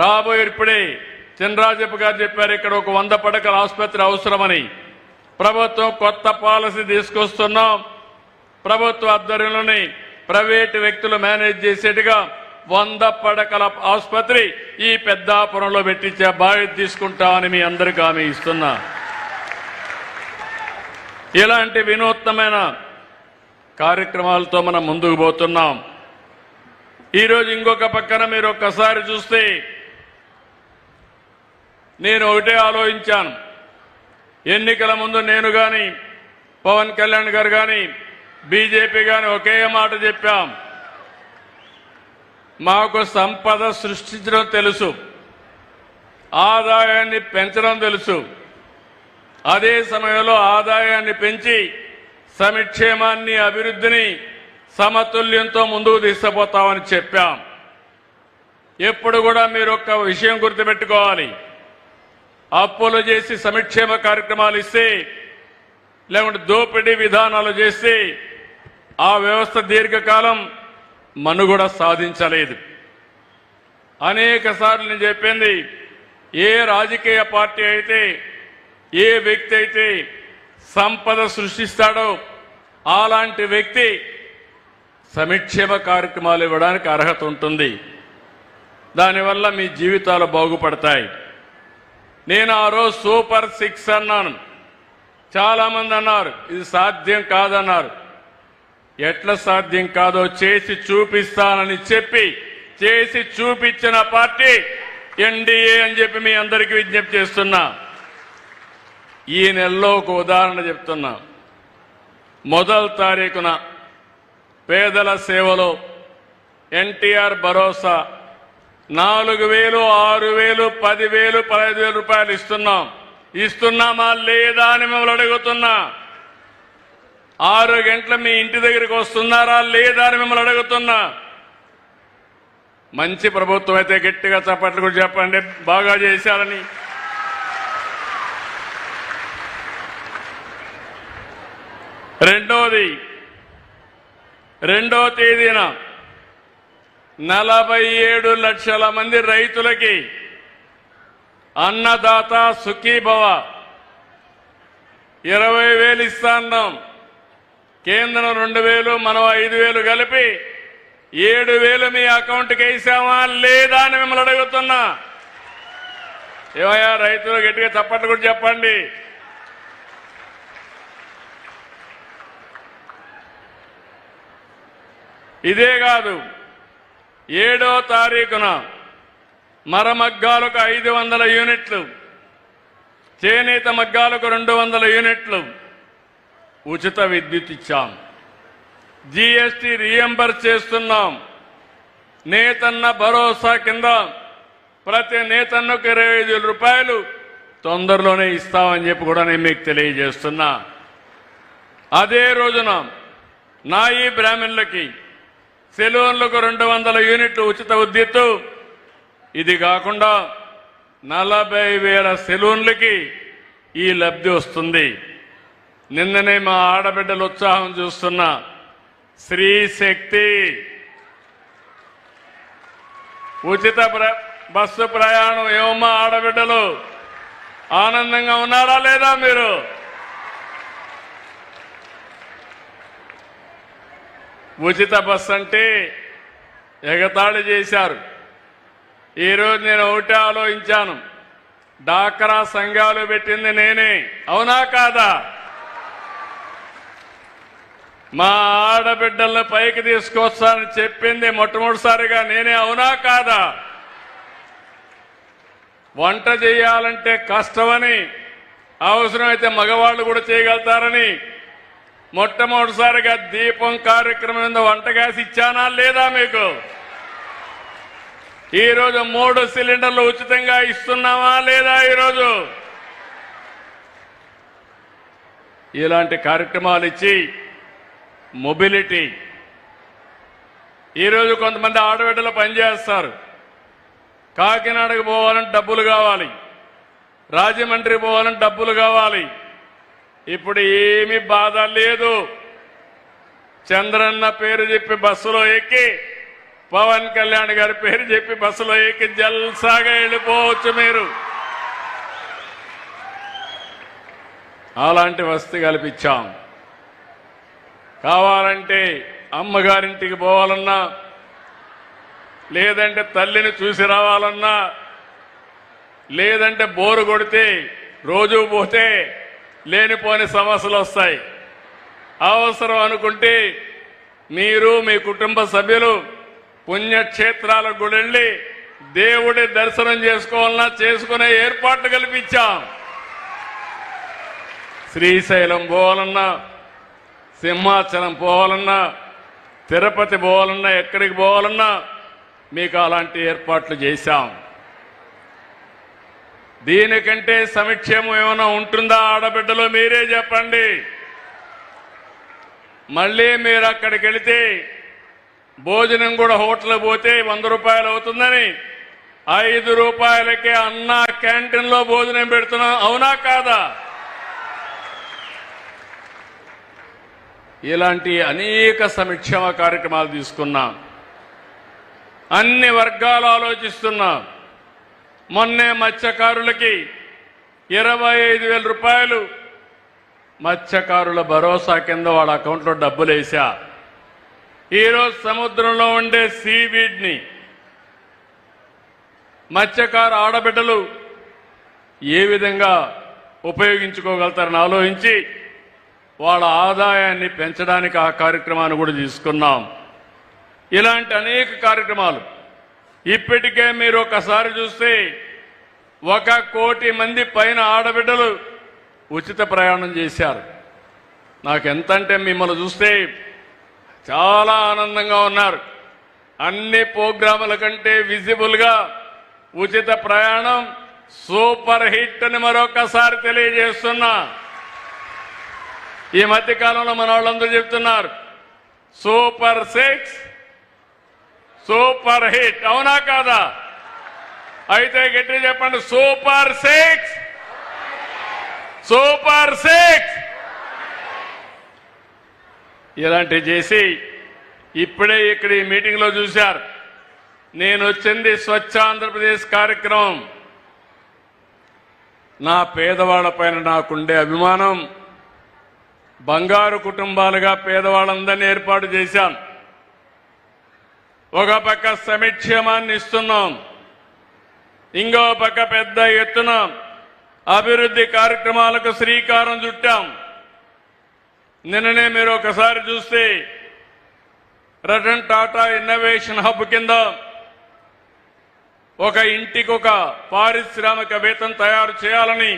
రాబోయే ఇప్పుడే చినరాజప్ప గారు చెప్పారు ఇక్కడ ఒక వంద పడకల ఆసుపత్రి అవసరమని. ప్రభుత్వం కొత్త పాలసీ తీసుకొస్తున్నాం. ప్రభుత్వ ఆధ్వర్యంలోని ప్రైవేటు వ్యక్తులు మేనేజ్ చేసేట్టుగా వంద పడకల ఆసుపత్రి ఈ పెద్దాపురంలో పెట్టించే బాధ్యత తీసుకుంటామని మీ అందరికీ హామీ ఇస్తున్నా. ఇలాంటి వినూత్నమైన కార్యక్రమాలతో మనం ముందుకు పోతున్నాం. ఈరోజు ఇంకొక పక్కన మీరు ఒక్కసారి చూస్తే నేను ఒకటే ఆలోచించాను. ఎన్నికల ముందు నేను కానీ పవన్ కళ్యాణ్ గారు కానీ బీజేపీ కానీ ఒకే మాట చెప్పాం. మాకు సంపద సృష్టించడం తెలుసు. ఆదాయాన్ని పెంచడం తెలుసు. అదే సమయంలో ఆదాయాన్ని పెంచి సమిక్షేమాన్ని అభివృద్ధిని సమతుల్యంతో ముందుకు తీసుకుపోతామని చెప్పాం. ఎప్పుడు కూడా మీరు ఒక్క విషయం గుర్తుపెట్టుకోవాలి. అప్పులు చేసి సంక్షేమ కార్యక్రమాలు ఇస్తే లేకుంటే దోపిడీ విధానాలు చేస్తే ఆ వ్యవస్థ దీర్ఘకాలం మనుగడ సాధించలేదు. అనేక సార్లు నేను చెప్పింది ఏ రాజకీయ పార్టీ అయితే ఏ వ్యక్తి అయితే సంపద సృష్టిస్తాడో అలాంటి వ్యక్తి సంక్షేమ కార్యక్రమాలు ఇవ్వడానికి అర్హత ఉంటుంది. దానివల్ల మీ జీవితాలు బాగుపడతాయి. నేను ఆ రోజు సూపర్ సిక్స్ అన్నాను. చాలా మంది అన్నారు ఇది సాధ్యం కాదన్నారు. ఎట్లా సాధ్యం కాదో చేసి చూపిస్తానని చెప్పి చేసి చూపించిన పార్టీ ఎన్డీఏ అని చెప్పి మీ అందరికీ విజ్ఞప్తి చేస్తున్నా. ఈ నెలలో ఒక ఉదాహరణ చెప్తున్నా. మొదటి తారీఖున పేదల సేవలో ఎన్టీఆర్ భరోసా నాలుగు వేలు ఆరు వేలు పదివేలు పదహైదు వేలు రూపాయలు ఇస్తున్నాం. ఇస్తున్నామా లేదా అని మిమ్మల్ని అడుగుతున్నా. ఆరు గంటల మీ ఇంటి దగ్గరికి వస్తున్నారా లేదా అని మిమ్మల్ని అడుగుతున్నా. మంచి ప్రభుత్వం అయితే గట్టిగా చప్పట్లు కూడా చెప్పండి బాగా చేశారని. రెండోది రెండో తేదీన నలభై ఏడు లక్షల మంది రైతులకి అన్నదాత సుఖీభవ. ఇరవై వేలు ఇస్తాన్నాం. కేంద్రం రెండు వేలు మనం ఐదు వేలు కలిపి ఏడు వేలు మీ అకౌంట్కి వేసామా లేదా అని మిమ్మల్ని అడుగుతున్నా. ఏమయ్యా రైతులు గట్టిగా చప్పట్లు కూడా చెప్పండి. ఇదే కాదు ఏడో తారీఖున మరమగ్గాలకు ఐదు వందల యూనిట్లు చేనేత మగ్గాలకు రెండు వందల యూనిట్లు ఉచిత విద్యుత్ ఇచ్చాం. జీఎస్టీ రీఎంబర్స్ చేస్తున్నాం. నేతన్న భరోసా కింద ప్రతి నేతన్నకు ఇరవై ఐదు వేల రూపాయలు తొందరలోనే ఇస్తామని చెప్పి కూడా నేను మీకు తెలియజేస్తున్నా. అదే రోజున నాయి బ్రాహ్మణులకి సెలూన్లకు రెండు వందల యూనిట్లు ఉచిత విద్యుత్తు ఇది కాకుండా నలభై వేల సెలూన్లకి ఈ లబ్ధి వస్తుంది. నిన్ననే మా ఆడబిడ్డల ఉత్సాహం చూస్తున్నా స్త్రీ శక్తి ఉచిత ప్ర- బస్సు ప్రయాణం ఏమమ్మా ఆడబిడ్డలు? ఆనందంగా ఉన్నారా లేదా మీరు? ఉచిత బస్సు అంటే ఎగతాళి చేశారు. ఈరోజు నేను ఒకటే ఆలోచించాను. డాక్రా సంఘాలు పెట్టింది నేనే. అవునా కాదా? మా ఆడబిడ్డలను పైకి తీసుకొస్తానని చెప్పింది మొట్టమొదటిసారిగా నేనే. అవునా కాదా? వంట చేయాలంటే కష్టమని అవసరమైతే మగవాళ్ళు కూడా చేయగలుగుతారని మొట్టమొదటిసారిగా దీపం కార్యక్రమం మీద వంటగాసి ఇచ్చానా లేదా మీకు? ఈరోజు మూడు సిలిండర్లు ఉచితంగా ఇస్తున్నామా లేదా ఈరోజు? ఇలాంటి కార్యక్రమాలు ఇచ్చి మొబిలిటీ. ఈరోజు కొంతమంది ఆడబిడ్డలు పనిచేస్తారు. కాకినాడకు పోవాలంటే డబ్బులు కావాలి. రాజమండ్రి పోవాలంటే డబ్బులు కావాలి. ఇప్పుడు ఏమి బాధ లేదు. చంద్రన్న పేరు చెప్పి బస్సులో ఎక్కి పవన్ కళ్యాణ్ గారి పేరు చెప్పి బస్సులో ఎక్కి జల్సాగా వెళ్ళిపోవచ్చు మీరు. అలాంటి వసతి కల్పించాం. కావాలంటే అమ్మగారింటికి పోవాలన్నా లేదంటే తల్లిని చూసి రావాలన్నా లేదంటే బోరు కొడితే రోజు పోతే లేనిపోని సమస్యలు వస్తాయి. అవసరం అనుకుంటే మీరు మీ కుటుంబ సభ్యులు పుణ్యక్షేత్రాలకు కూడా వెళ్ళి దేవుడి దర్శనం చేసుకోవాలన్నా చేసుకునే ఏర్పాట్లు కల్పించాం. శ్రీశైలం పోవాలన్నా సింహాచలం పోవాలన్నా తిరుపతి పోవాలన్నా ఎక్కడికి పోవాలన్నా మీకు అలాంటి ఏర్పాట్లు చేశాం. దీనికంటే సమిక్షేమం ఏమైనా ఉంటుందా ఆడబిడ్డలో? మీరే చెప్పండి. మళ్ళీ మీరు అక్కడికి వెళితే భోజనం కూడా హోటల్ పోతే వంద రూపాయలు అవుతుందని. ఐదు రూపాయలకే అన్న క్యాంటీన్లో భోజనం పెడుతున్నాం అవునా కాదా? ఇలాంటి అనేక సంక్షేమ కార్యక్రమాలు తీసుకున్నాం. అన్ని వర్గాలు ఆలోచిస్తున్నాం. మొన్నే మత్స్యకారులకి ఇరవై ఐదు వేల రూపాయలు మత్స్యకారుల భరోసా కింద వాళ్ళ అకౌంట్లో డబ్బులు వేసా ఈరోజు సముద్రంలో ఉండే సీవీడ్ని మత్స్యకారు ఆడబిడ్డలు ఏ విధంగా ఉపయోగించుకోగలుగుతారని ఆలోచించి వాళ్ళ ఆదాయాన్ని పెంచడానికి ఆ కార్యక్రమాన్ని కూడా తీసుకున్నాం. ఇలాంటి అనేక కార్యక్రమాలు ఇప్పటికే మీరు ఒకసారి చూస్తే ఒక కోటి మంది పైన ఆడబిడ్డలు ఉచిత ప్రయాణం చేశారు. నాకు ఎంతంటే మిమ్మల్ని చూస్తే చాలా ఆనందంగా ఉన్నారు. అన్ని ప్రోగ్రాముల కంటే విజిబుల్గా ఉచిత ప్రయాణం సూపర్ హిట్ అని మరొకసారి తెలియజేస్తున్నా. ఈ మధ్య కాలంలో మన వాళ్ళందరూ చెప్తున్నారు సూపర్ సిక్స్ సూపర్ హిట్. అవునా కాదా? అయితే గట్టి చెప్పండి సూపర్ సిక్స్. Super six. ఇలాంటివి చేసి ఇప్పుడే ఇక్కడ ఈ మీటింగ్లో చూశారు. నేను వచ్చింది స్వచ్ఛ ఆంధ్రప్రదేశ్ కార్యక్రమం. నా పేదవాళ్ళపైన నాకుండే అభిమానం. బంగారు కుటుంబాలుగా పేదవాళ్ళందరినీ ఏర్పాటు చేశాను. ఒక పక్క సమిక్షేమాన్ని ఇస్తున్నాం ఇంకో పక్క పెద్ద ఎత్తున అభివృద్ధి కార్యక్రమాలకు శ్రీకారం చుట్టాం. నిన్ననే మీరు ఒకసారి చూస్తే రతన్ టాటా ఇన్నోవేషన్ హబ్ కింద ఒక ఇంటికి ఒక పారిశ్రామికవేత్తం తయారు చేయాలని